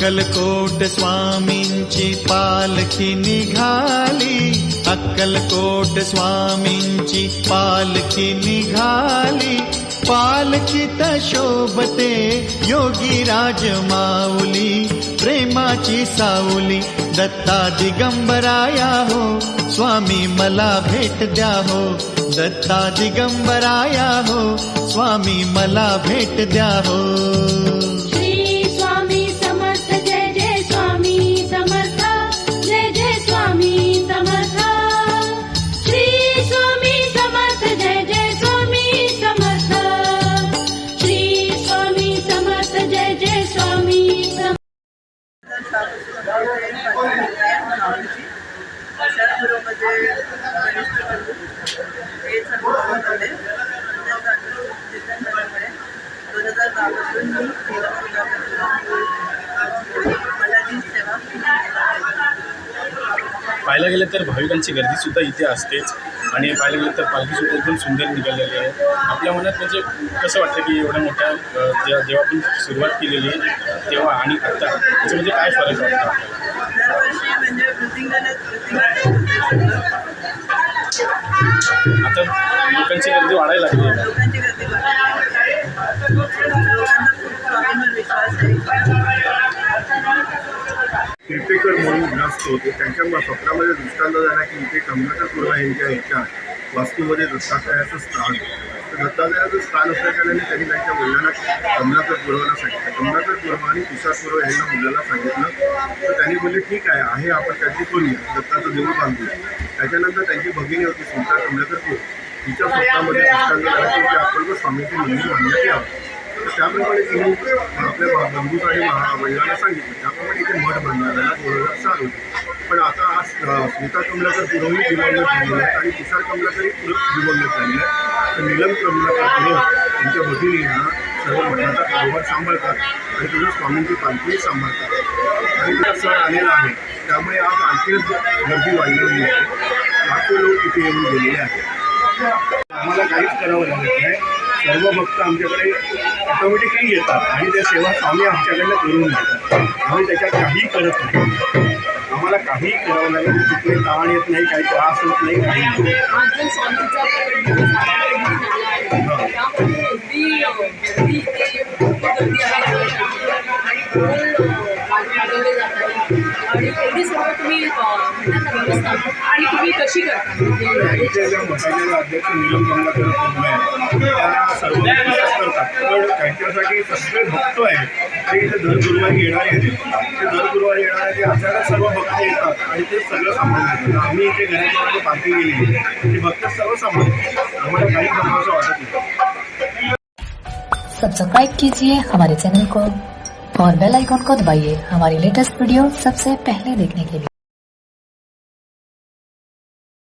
अक्कलकोट स्वामींची पालखी निघाली. अक्कलकोट स्वामींची पालखी निघाली. पालखीत शोभते योगी राज माऊली प्रेमाची साऊली दत्ता दिगंबराया हो. स्वामी मला भेट द्या हो दत्ता दिगंबराया हो. स्वामी मला भेट द्या हो. बंधू हे सर्व बघत होते दोन हजार दहापासून सेवा पाहायला गेलं तर भाविकांची गर्दीसुद्धा इथे असतेच. आणि पाहायला गेलं तर पालखीसुद्धा एकदम सुंदर निघालेली आहे. आपल्या मनात म्हणजे कसं वाटतं की एवढ्या मोठ्या जेव्हा जेव्हा आपण सुरुवात केलेली आहे तेव्हा आणि आता त्याच्यामध्ये काय फरक वाटतं दरवर्षी म्हणजे आता लोकांची गर्दी वाढायला लागली लोकांची गर्दी लोकांचा खूप स्वामींवर विश्वास आहे म्हणून ग्रस्त होते. त्यांच्या म- स्वप्नामध्ये दृष्टांत झाला की इथे कमलाकर पूर्वा यांच्या ह्याच्या वास्तूमध्ये दत्तात्रयाचं स्थान. दत्तात्रयाचं स्थान असल्याकारणाने त्यांनी त्यांच्या मुलांना कमलाकर पूर्वाला सांगितलं. कमलाकर पूर्वा आणि तुषार पुरव यांना मुलाला सांगितलं. तर त्यांनी बोलले ठीक आहे आहे आपण त्याची करूया दत्ताचं देऊळ बांधूया त्याच्यानंतर त्यांची भगिनी होती सुलता कमलाकर पूर तिच्या स्वतःमध्ये की ते आपण स्वामीचे मंदिर बांधण्यात यावं. तर त्याप्रमाणे तिने आपल्या भा- आणि महा वडिलांना सांगितलं. त्याप्रमाणे इथे मठ बांधण्यात आला. दोन हजार चार पण आता आज स्मिता कमलाकर पुरवणी दिवंगत झालेली आहे आणि तुषार कमलाकरही पुर दिवंगत झालेले आहे. तर नीलम कमलाकर पुरव यांच्या भगिनी ह्या सर्व मठाचा कारभार सांभाळतात आणि तुझ्या स्वामींची पालखीही सांभाळतात. आणि तिचा सण आलेला आहे. त्यामुळे आज आणखीनच गर्दी वाढलेली आहे. लाखो लोक इथे येऊन गेलेले आहेत. आम्हाला काहीच करावं लागत नाही. सर्व भक्त आमच्याकडे ऑटोमॅटिकली येतात आणि त्या सेवा स्वामी आमच्याकडनं करून घेतात आम्ही त्याच्यात काही करत नाही. आम्हाला काही करावं लागेल. नाही. कुठले ताण येत नाही काही त्रास होत नाही काही एवढी सर्व तुम्ही व्यवस्था आणि तुम्ही कशी करता? अध्यक्ष नीलम आहे सर्व करतात पण त्यांच्यासाठी सगळे भक्त आहेत ते इथे दर गुरुवारी आहेत ते दर गुरुवारी ते अचानक सर्व भक्त येतात आणि ते सगळं सांभाळतात आम्ही इथे घराच्या पार्टी गेलेली ते भक्त सर्व सांभाळतात आम्हाला काही बनवायचं वाटत नाही सब्सक्राइब कीजिए हमारे चैनल को। और बेल आइकॉन को दबाइए हमारी लेटेस्ट वीडियो सबसे पहले देखने के लिए।